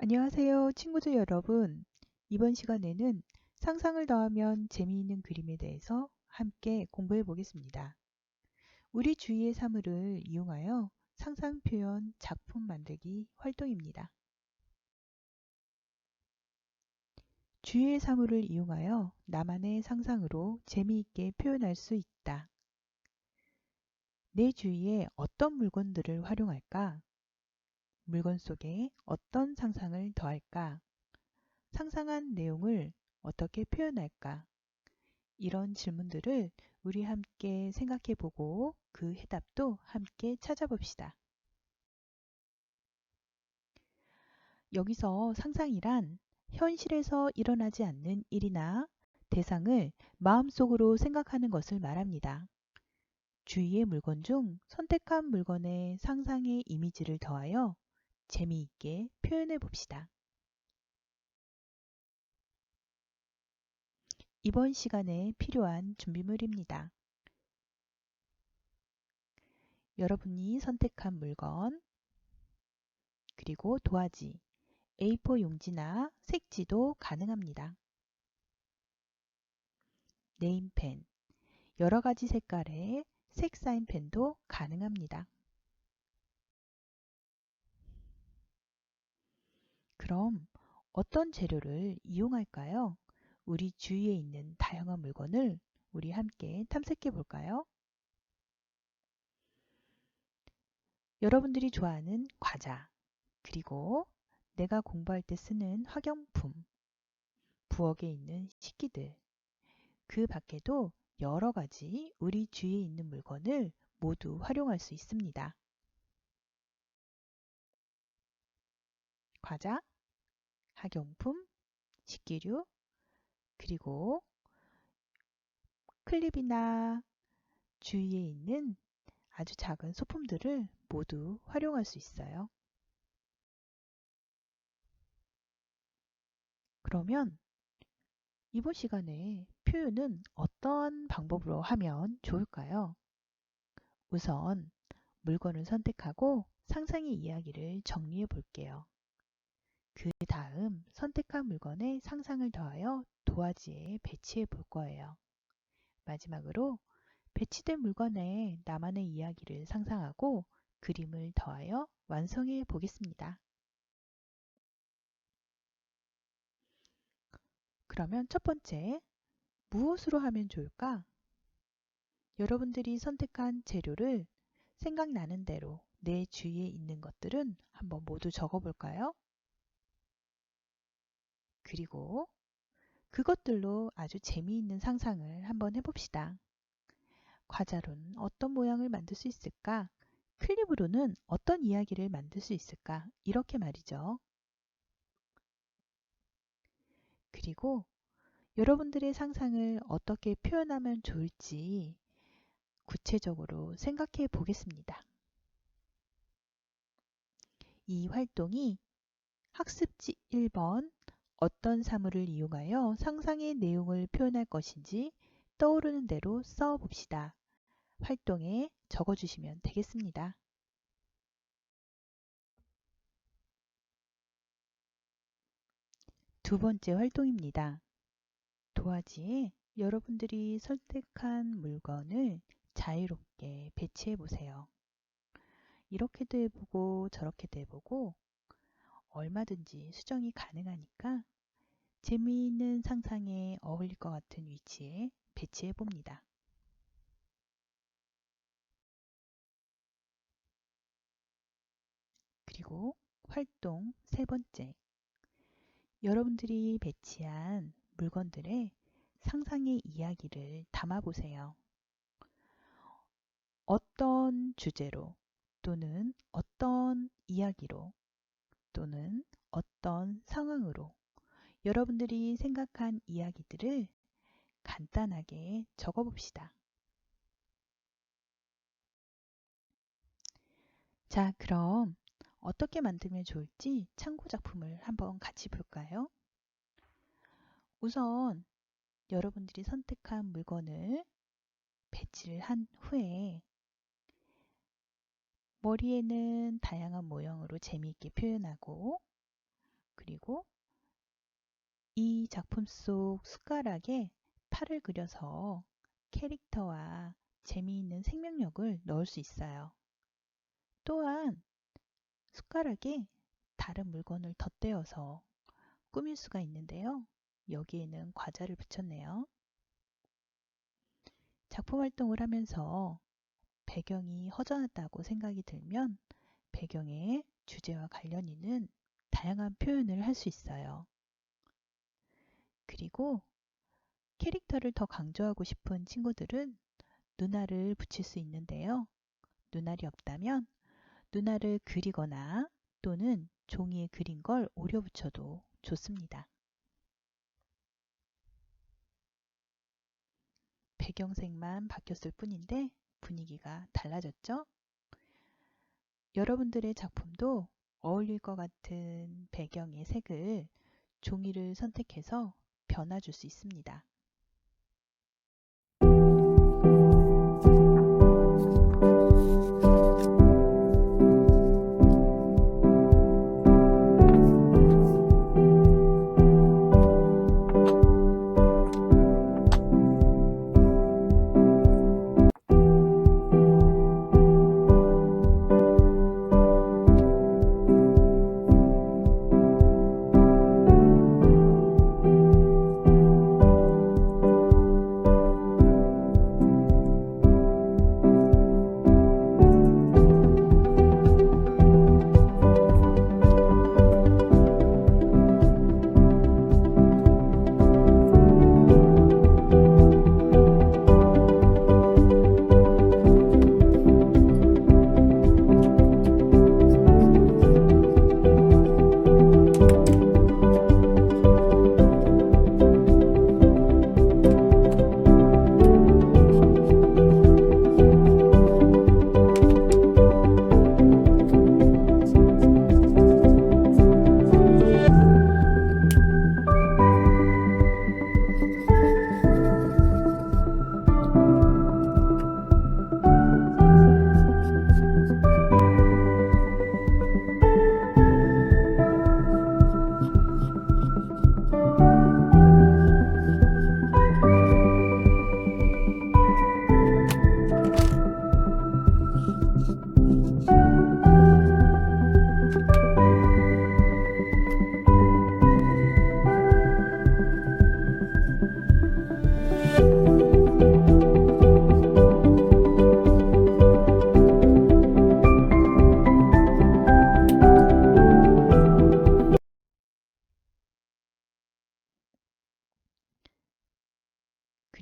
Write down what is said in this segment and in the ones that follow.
안녕하세요, 친구들 여러분. 이번 시간에는 상상을 더하면 재미있는 그림에 대해서 함께 공부해 보겠습니다. 우리 주위의 사물을 이용하여 상상 표현 작품 만들기 활동입니다. 주위의 사물을 이용하여 나만의 상상으로 재미있게 표현할 수 있다. 내 주위에 어떤 물건들을 활용할까? 물건 속에 어떤 상상을 더할까? 상상한 내용을 어떻게 표현할까? 이런 질문들을 우리 함께 생각해 보고 그 해답도 함께 찾아봅시다. 여기서 상상이란 현실에서 일어나지 않는 일이나 대상을 마음속으로 생각하는 것을 말합니다. 주위의 물건 중 선택한 물건의 상상의 이미지를 더하여 재미있게 표현해 봅시다. 이번 시간에 필요한 준비물입니다. 여러분이 선택한 물건, 그리고 도화지, A4 용지나 색지도 가능합니다. 네임펜, 여러 가지 색깔의 색 사인펜도 가능합니다. 그럼 어떤 재료를 이용할까요? 우리 주위에 있는 다양한 물건을 우리 함께 탐색해 볼까요? 여러분들이 좋아하는 과자, 그리고 내가 공부할 때 쓰는 학용품, 부엌에 있는 식기들, 그 밖에도 여러 가지 우리 주위에 있는 물건을 모두 활용할 수 있습니다. 과자, 학용품, 식기류, 그리고 클립이나 주위에 있는 아주 작은 소품들을 모두 활용할 수 있어요. 그러면 이번 시간에 표현은 어떤 방법으로 하면 좋을까요? 우선 물건을 선택하고 상상의 이야기를 정리해 볼게요. 그 다음 선택한 물건에 상상을 더하여 도화지에 배치해 볼 거예요. 마지막으로 배치된 물건에 나만의 이야기를 상상하고 그림을 더하여 완성해 보겠습니다. 그러면 첫 번째, 무엇으로 하면 좋을까? 여러분들이 선택한 재료를 생각나는 대로 내 주위에 있는 것들은 한번 모두 적어 볼까요? 그리고 그것들로 아주 재미있는 상상을 한번 해봅시다. 과자로는 어떤 모양을 만들 수 있을까? 클립으로는 어떤 이야기를 만들 수 있을까? 이렇게 말이죠. 그리고 여러분들의 상상을 어떻게 표현하면 좋을지 구체적으로 생각해 보겠습니다. 이 활동이 학습지 1번 어떤 사물을 이용하여 상상의 내용을 표현할 것인지 떠오르는 대로 써 봅시다. 활동에 적어주시면 되겠습니다. 두 번째 활동입니다. 도화지에 여러분들이 선택한 물건을 자유롭게 배치해 보세요. 이렇게도 해보고 저렇게도 해보고 얼마든지 수정이 가능하니까 재미있는 상상에 어울릴 것 같은 위치에 배치해 봅니다. 그리고 활동 세 번째. 여러분들이 배치한 물건들의 상상의 이야기를 담아보세요. 어떤 주제로 또는 어떤 이야기로 또는 어떤 상황으로 여러분들이 생각한 이야기들을 간단하게 적어 봅시다. 자, 그럼 어떻게 만들면 좋을지 참고 작품을 한번 같이 볼까요? 우선 여러분들이 선택한 물건을 배치를 한 후에 머리에는 다양한 모형으로 재미있게 표현하고 그리고 이 작품 속 숟가락에 팔을 그려서 캐릭터와 재미있는 생명력을 넣을 수 있어요. 또한 숟가락에 다른 물건을 덧대어서 꾸밀 수가 있는데요. 여기에는 과자를 붙였네요. 작품 활동을 하면서 배경이 허전하다고 생각이 들면 배경의 주제와 관련 있는 다양한 표현을 할 수 있어요. 그리고 캐릭터를 더 강조하고 싶은 친구들은 눈알을 붙일 수 있는데요. 눈알이 없다면 눈알을 그리거나 또는 종이에 그린 걸 오려 붙여도 좋습니다. 배경색만 바뀌었을 뿐인데 분위기가 달라졌죠? 여러분들의 작품도 어울릴 것 같은 배경의 색을 종이를 선택해서 변화 줄 수 있습니다.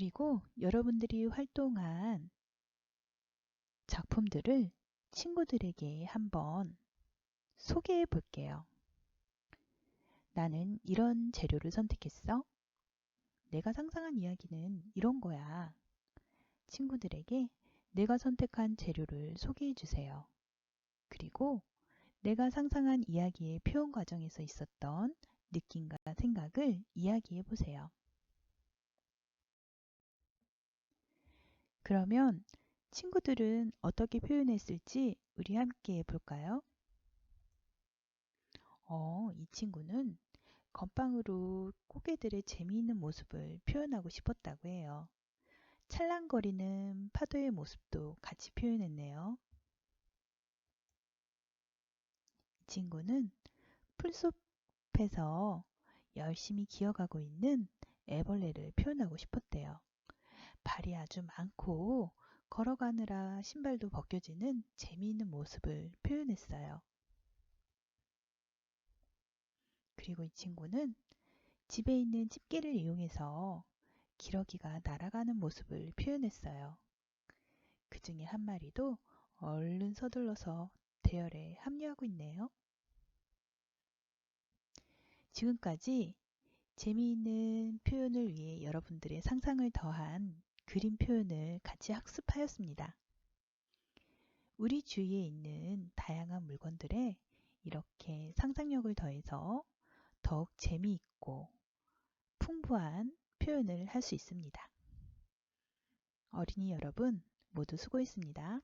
그리고 여러분들이 활동한 작품들을 친구들에게 한번 소개해 볼게요. 나는 이런 재료를 선택했어. 내가 상상한 이야기는 이런 거야. 친구들에게 내가 선택한 재료를 소개해 주세요. 그리고 내가 상상한 이야기의 표현 과정에서 있었던 느낌과 생각을 이야기해 보세요. 그러면 친구들은 어떻게 표현했을지 우리 함께 볼까요? 어, 이 친구는 건빵으로 고개들의 재미있는 모습을 표현하고 싶었다고 해요. 찰랑거리는 파도의 모습도 같이 표현했네요. 이 친구는 풀숲에서 열심히 기어가고 있는 애벌레를 표현하고 싶었대요. 발이 아주 많고 걸어가느라 신발도 벗겨지는 재미있는 모습을 표현했어요. 그리고 이 친구는 집에 있는 집게를 이용해서 기러기가 날아가는 모습을 표현했어요. 그 중에 한 마리도 얼른 서둘러서 대열에 합류하고 있네요. 지금까지 재미있는 표현을 위해 여러분들의 상상을 더한 그림 표현을 같이 학습하였습니다. 우리 주위에 있는 다양한 물건들에 이렇게 상상력을 더해서 더욱 재미있고 풍부한 표현을 할 수 있습니다. 어린이 여러분 모두 수고했습니다.